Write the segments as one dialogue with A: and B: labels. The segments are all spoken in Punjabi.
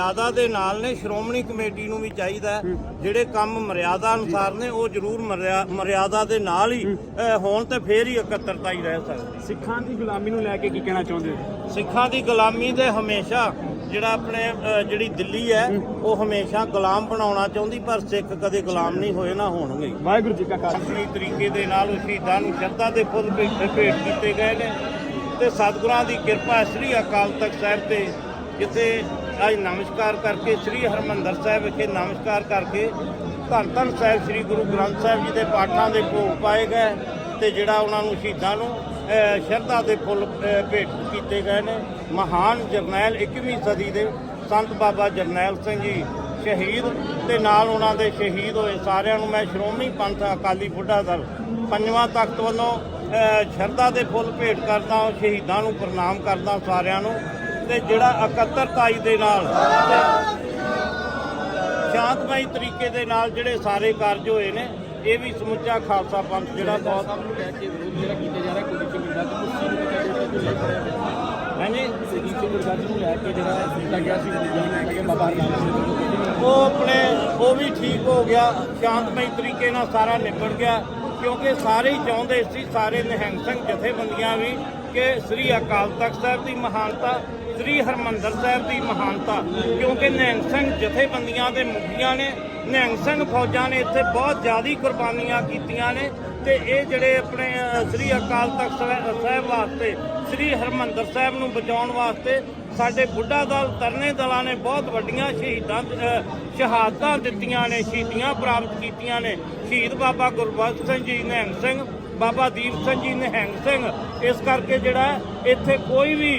A: ਮਰਿਆਦਾ ਦੇ ਨਾਲ ਨੇ ਸ਼੍ਰੋਮਣੀ ਕਮੇਟੀ ਨੂੰ ਵੀ ਚਾਹੀਦਾ ਜਿਹੜੇ ਕੰਮ ਮਰਿਆਦਾ ਅਨੁਸਾਰ ਨੇ ਉਹ ਜ਼ਰੂਰ ਮਰਿਆ- ਮਰਿਆਦਾ ਦੇ ਨਾਲ ਹੀ ਹੋਣ ਤੇ ਫੇਰ ਹੀ ਇਕੱਤਰਤਾ ਹੀ ਰਹਿ ਸਕਦੀ
B: ਸਿੱਖਾਂ ਦੀ ਗੁਲਾਮੀ ਨੂੰ ਲੈ ਕੇ ਕੀ ਕਹਿਣਾ ਚਾਹੁੰਦੇ ਹੋ?
A: ਸਿੱਖਾਂ ਦੀ ਗੁਲਾਮੀ ਦੇ ਹਮੇਸ਼ਾ ਜਿਹੜਾ ਆਪਣੇ ਜਿਹੜੀ ਦਿੱਲੀ ਹੈ ਉਹ ਹਮੇਸ਼ਾ ਗੁਲਾਮ ਬਣਾਉਣਾ ਚਾਹੁੰਦੀ ਪਰ ਸਿੱਖ ਕਦੇ ਗੁਲਾਮ ਨਹੀਂ ਹੋਏ ਨਾ ਹੋਣਗੇ।
B: ਵਾਹਿਗੁਰੂ ਜੀ ਕਾ ਖਾਲਸਾ।
A: ਅਸਲੀ ਤਰੀਕੇ ਦੇ ਨਾਲ ਉਹ ਸ਼ਹੀਦਾਂ ਨੂੰ ਸ਼ਰਧਾ ਦੇ ਫੁੱਲ ਭੇਟ ਕੀਤੇ ਗਏ ਨੇ। ਤੇ ਸਤਿਗੁਰਾਂ ਦੀ ਕਿਰਪਾ ਸ੍ਰੀ ਅਕਾਲ ਤਖਤ ਸਾਹਿਬ ਤੇ ਜਿੱਥੇ ਅੱਜ ਨਮਸਕਾਰ ਕਰਕੇ ਸ੍ਰੀ ਹਰਮੰਦਰ ਸਾਹਿਬ ਵਿਖੇ ਨਮਸਕਾਰ ਕਰਕੇ ਧੰਨ ਧੰਨ ਸਾਹਿਬ ਸ੍ਰੀ ਗੁਰੂ ਗ੍ਰੰਥ ਸਾਹਿਬ ਜੀ ਦੇ ਪਾਠਾਂ ਦੇ ਭੋਗ ਪਾਏ ਗਏ ਤੇ ਜਿਹੜਾ ਉਹਨਾਂ ਨੂੰ ਸ਼ਹੀਦਾਂ ਨੂੰ ਸ਼ਰਧਾ ਦੇ ਫੁੱਲ ਭੇਟ ਕੀਤੇ ਗਏ ਨੇ। ਮਹਾਨ ਜਰਨੈਲ 21ਵੀਂ ਸਦੀ ਦੇ ਸੰਤ ਬਾਬਾ ਜਰਨੈਲ ਸਿੰਘ ਜੀ ਸ਼ਹੀਦ ਤੇ ਨਾਲ ਉਹਨਾਂ ਦੇ ਸ਼ਹੀਦ ਹੋਏ ਸਾਰਿਆਂ ਨੂੰ ਮੈਂ ਸ਼੍ਰੋਮਣੀ ਪੰਥ ਅਕਾਲੀ ਬੁੱਢਾ ਦਲ ਪੰਜਵਾਂ ਤਖਤ ਵੱਲੋਂ ਸ਼ਰਧਾ ਦੇ ਫੁੱਲ ਭੇਟ ਕਰਦਾ ਉਹ ਸ਼ਹੀਦਾਂ ਨੂੰ ਪ੍ਰਣਾਮ ਕਰਦਾ ਸਾਰਿਆਂ ਨੂੰ। ਤੇ ਜਿਹੜਾ ਇਕੱਤਰਤਾਈ ਦੇ ਨਾਲ ਸ਼ਾਂਤਮਈ ਤਰੀਕੇ ਦੇ ਨਾਲ ਜਿਹੜੇ ਸਾਰੇ ਕਾਰਜ ਹੋਏ ਨੇ, ਇਹ ਵੀ ਸਮੁੱਚਾ ਖਾਲਸਾ ਪੰਥ ਜਿਹੜਾ ਬਹੁਤ
B: ਨੂੰ ਲੈ ਕੇ ਵਿਰੋਧ ਜਿਹੜਾ ਕੀਤਾ ਜਾ ਰਿਹਾ ਕੋਈ ਚੰਗੀ ਗੱਲ ਮੁਸੀ
A: ਹਾਂਜੀ?
B: ਸ੍ਰੀ ਗੁਰਗੱਜ ਨੂੰ ਲੈ ਕੇ ਜਿਹੜਾ ਕੀਤਾ ਗਿਆ ਸੀ ਜਿਹਨੂੰ ਬਾਬਾ ਨਾਮ ਸਿੰਘ
A: ਉਹ ਆਪਣੇ ਉਹ ਵੀ ਠੀਕ ਹੋ ਗਿਆ, ਸ਼ਾਂਤਮਈ ਤਰੀਕੇ ਨਾਲ ਸਾਰਾ ਨਿਬੜ ਗਿਆ, ਕਿਉਂਕਿ ਸਾਰੇ ਹੀ ਚਾਹੁੰਦੇ ਸੀ, ਸਾਰੇ ਨਿਹੰਗ ਸਿੰਘ ਜਥੇਬੰਦੀਆਂ ਵੀ ਕਿ ਸ੍ਰੀ ਅਕਾਲ ਤਖਤ ਸਾਹਿਬ ਦੀ ਮਹਾਨਤਾ, ਸ੍ਰੀ ਹਰਮੰਦਰ ਸਾਹਿਬ ਦੀ ਮਹਾਨਤਾ, ਕਿਉਂਕਿ ਨਿਹੰਗ ਸਿੰਘ ਜਥੇਬੰਦੀਆਂ ਦੇ ਮੁਖੀਆਂ ਨੇ ਨਿਹੰਗ ਸਿੰਘ ਫੌਜਾਂ ਨੇ ਇੱਥੇ ਬਹੁਤ ਜ਼ਿਆਦੀ ਕੁਰਬਾਨੀਆਂ ਕੀਤੀਆਂ ਨੇ ਤੇ ਇਹ ਜਿਹੜੇ ਆਪਣੇ ਸ੍ਰੀ ਅਕਾਲ ਤਖਤ ਸਾਹਿਬ ਸਾਹਿਬ ਵਾਸਤੇ, ਸ੍ਰੀ ਹਰਮੰਦਰ ਸਾਹਿਬ ਨੂੰ ਬਚਾਉਣ ਵਾਸਤੇ ਸਾਡੇ ਬੁੱਢਾ ਦਲ, ਤਰਨੇ ਦਲਾਂ ਨੇ ਬਹੁਤ ਵੱਡੀਆਂ ਸ਼ਹੀਦਾਂ ਸ਼ਹਾਦਤਾਂ ਦਿੱਤੀਆਂ ਨੇ, ਸ਼ਹੀਦੀਆਂ ਪ੍ਰਾਪਤ ਕੀਤੀਆਂ ਨੇ। ਸ਼ਹੀਦ ਬਾਬਾ ਗੁਰਬਖਸ਼ ਸਿੰਘ ਜੀ ਨਿਹੰਗ ਸਿੰਘ ਬਾਬਾ ਦੀਪ ਸਿੰਘ ਜੀ ਨਿਹੰਗ ਸਿੰਘ। ਇਸ ਕਰਕੇ ਜਿਹੜਾ ਇੱਥੇ ਕੋਈ ਵੀ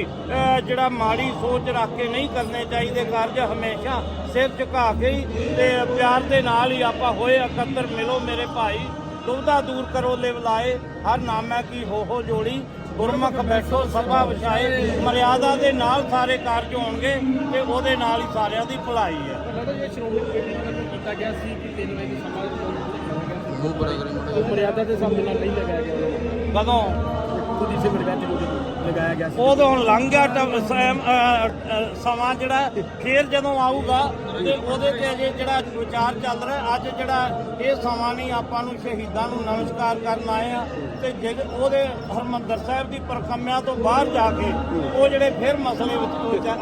A: ਜਿਹੜਾ ਮਾੜੀ ਸੋਚ ਰੱਖ ਕੇ ਨਹੀਂ ਕਰਨੇ ਚਾਹੀਦੇ, ਕਾਰਜ ਹਮੇਸ਼ਾ ਸਿਰ ਝੁਕਾ ਕੇ ਹੀ ਤੇ ਪਿਆਰ ਦੇ ਨਾਲ ਹੀ ਆਪਾਂ ਹੋਏ ਇਕੱਤਰ, ਮਿਲੋ ਮੇਰੇ ਭਾਈ ਦੁਬਦਾ ਦੂਰ ਕਰੋ ਲਿਵ ਲਾਏ, ਹਰ ਨਾਮੈ ਕੀ ਹੋ ਹੋ ਜੋੜੀ, ਗੁਰਮੁਖ ਬੈਠੋ, ਸਭਾ ਵਿਛਾਏ, ਮਰਿਆਦਾ ਦੇ ਨਾਲ ਸਾਰੇ ਕਾਰਜ ਹੋਣਗੇ ਤੇ ਉਹਦੇ ਨਾਲ ਹੀ ਸਾਰਿਆਂ ਦੀ ਭਲਾਈ ਹੈ।
B: ਲੱਗਦਾ ਜੇ ਸ਼੍ਰੋਮਣੀ ਕਮੇਟੀ ਵੱਲੋਂ ਕੀਤਾ ਗਿਆ ਸੀ ਕਿ 3 ਵਜੇ ਸਮਾਂ ਉਹ ਬੜਾ ਉਹ ਮਰਿਆਦਾ ਦੇ ਸਾਹਮਣੇ ਨਾਲ ਨਹੀਂ ਲਗਾਇਆ ਗਿਆ
A: ਕਦੋਂ?
B: ਖੁਦ ਇਸੇ ਮਰਿਆਦਾ ਨੂੰ ਲਗਾਇਆ ਗਿਆ ਸੀ।
A: ਉਹ ਤਾਂ ਹੁਣ ਲੰਘ ਗਿਆ ਟਮ- ਸੈਮ, ਅ, ਅ, ਸਮਾਂ ਜਿਹੜਾ ਫੇਰ ਜਦੋਂ ਆਊਗਾ ਤੇ ਉਹਦੇ ਤੇ ਅਜੇ ਜਿਹੜਾ ਵਿਚਾਰ ਚੱਲ ਰਿਹਾ ਅੱਜ ਜਿਹੜਾ ਇਹ ਸਮਾਂ ਨਹੀਂ ਆਪਾਂ ਨੂੰ ਸ਼ਹੀਦਾਂ ਨੂੰ ਨਮਸਕਾਰ ਕਰਨ ਆਏ ਆ ਤੇ ਜਿਹੜੇ ਉਹਦੇ ਹਰਮੰਦਰ ਸਾਹਿਬ ਦੀ ਪਰਖੰਮਿਆਂ ਤੋਂ ਬਾਹਰ ਜਾ ਕੇ ਉਹ ਜਿਹੜੇ ਫਿਰ ਮਸਲੇ ਵਿੱਚ ਵਿਚਾ-